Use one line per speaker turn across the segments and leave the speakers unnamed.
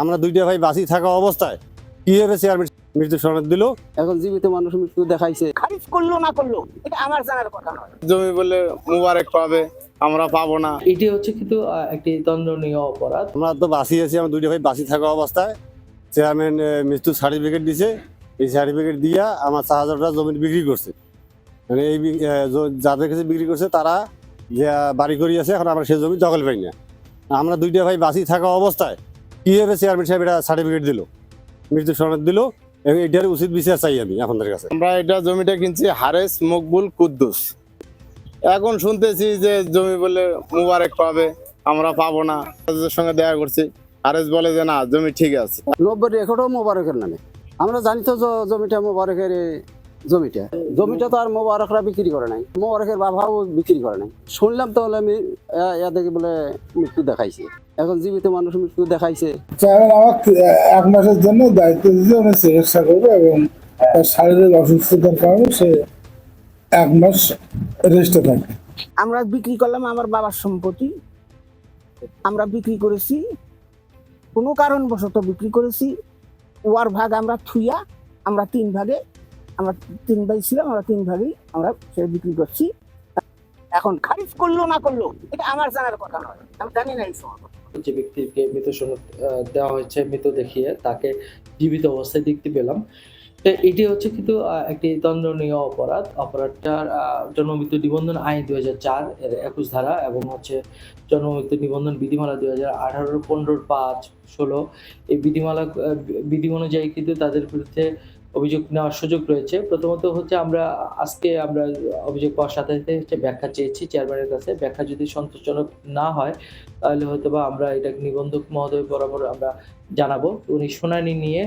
আমরা দুইটা ভাই বাঁচি থাকা অবস্থায় কীভাবে চেয়ারম্যান মৃত্যু সনদ দিল?
এখন জীবিত মানুষ মৃত্যু দেখাইছে।
খারিজ করল না করল এটা আমার জানার কথা নয়।
জমি বলে মুবারক পাবে আমরা পাবো না।
এটি হচ্ছে কিন্তু একটি দণ্ডনীয় অপরাধ।
আমরা তো বাঁচি আছি আমরা দুইটা ভাই বাঁচি থাকা অবস্থায়। চেয়ারম্যান আহ, মৃত্যুর সার্টিফিকেট দিছে। এই সার্টিফিকেট দিয়া আমার চার হাজার টাকা জমি বিক্রি করছে। মানে এই যাদের কাছে বিক্রি করছে তারা যে বাড়ি করি আছে এখন আমরা সেই জমি দখল পাই না। আমরা দুইটা ভাই বাঁচি থাকা অবস্থায় কীভাবে চেয়ারম্যান সাহেব এটা সার্টিফিকেট দিল। মৃত্যু সনদ দিল। এবং এটার উচিত বিচার চাই আমি আপনাদের কাছে।
আমরা এটা জমিটা কিনছি হারেস মকবুল কুদ্দুস। এখন শুনতেছি যে জমি বলে মুবারক পাবে আমরা পাবো না। তাদের সঙ্গে দেখা করছি। হারেস বলে যে না জমি ঠিক আছে।
নব্বই রেকর্ডও মোবারকের নামে। আমরা জানি তো জমিটা মোবারকের জমিটা। জমিটা তো আর মোবারকরা বিক্রি করে নাই। মোবারকের বাবাও বিক্রি করে নাই। শুনলাম তো হলে আমি এ- এ বলে মৃত্যু দেখাইছে। এখন জীবিত মানুষ মৃত্যু দেখাইছে।
এক মাসের জন্য দায়িত্ব দিতে উনি চিকিৎসা করবে এবং তার শারীরিক অসুস্থতার কারণে সে এক মাস রেস্টে থাকবে
আমরা বিক্রি করলাম আমার বাবার সম্পত্তি। আমরা বিক্রি করেছি। কোনো কারণবশত বিক্রি করেছি। ওয়ার ভাগ আমরা থুইয়া আমরা তিন ভাগে আমরা তিন ভাই ছিলাম, আমরা তিন ভাগেই আমরা সে বিক্রি করছি। এখন খারিজ করল না করল, এটা আমার জানার কথা নয়। আমি জানি না এই
যে ব্যক্তিকে মৃত সনদ দেওয়া হয়েছে, মৃত দেখিয়ে তাকে জীবিত অবস্থায় দেখতে পেলাম। এটি হচ্ছে কিন্তু একটি দণ্ডনীয় অপরাধ। অপরাধটার জন্মমৃত্যু নিবন্ধন আইন দুই হাজার চার এর একুশ ধারা এবং হচ্ছে জন্মমৃত্যু নিবন্ধন বিধিমালা দুই হাজার আঠারো পনেরো পাঁচ ষোলো এই বিধিমালা বিধি অনুযায়ী কিন্তু তাদের বিরুদ্ধে অভিযোগ নেওয়ার সুযোগ রয়েছে। প্রথমত হচ্ছে আমরা আজকে আমরা অভিযোগ পাওয়ার সাথে সাথে হচ্ছে ব্যাখ্যা চেয়েছি চেয়ারম্যানের কাছে। ব্যাখ্যা যদি সন্তোষজনক না হয়, তাহলে হয়তো বা আমরা এটাকে নিবন্ধক মহোদয় বরাবর আমরা জানাব। উনি শুনানি নিয়ে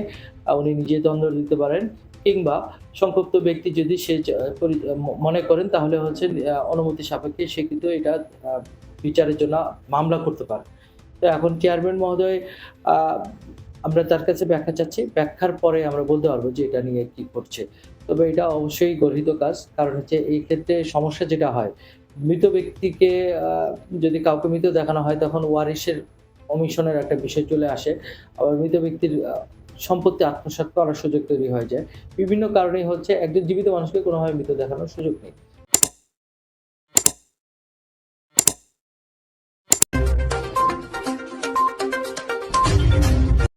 উনি নিজে দ্বন্দ্ব দিতে পারেন কিংবা সংক্ষিপ্ত ব্যক্তি যদি সে মনে করেন, তাহলে হচ্ছে অনুমতি সাপেক্ষে সে কিন্তু এটা বিচারের জন্য মামলা করতে পারে। তো এখন চেয়ারম্যান মহোদয় আমরা তার কাছে ব্যাখ্যা চাচ্ছি। ব্যাখ্যার পরে আমরা বলতে পারব যে এটা নিয়ে কি করছে। তবে এটা অবশ্যই গর্হিত কাজ, কারণ হচ্ছে এই ক্ষেত্রে সমস্যা যেটা হয়, মৃত ব্যক্তিকে যদি কাউকে মৃত দেখানো হয়, তখন ওয়ারিশের কমিশনের একটা বিষয় চলে আসে। আবার মৃত ব্যক্তির সম্পত্তি আত্মসাৎ করার সুযোগ তৈরি হয়ে যায়। বিভিন্ন কারণেই হচ্ছে একজন জীবিত মানুষকে কোনোভাবে মৃত দেখানোর সুযোগ নেই।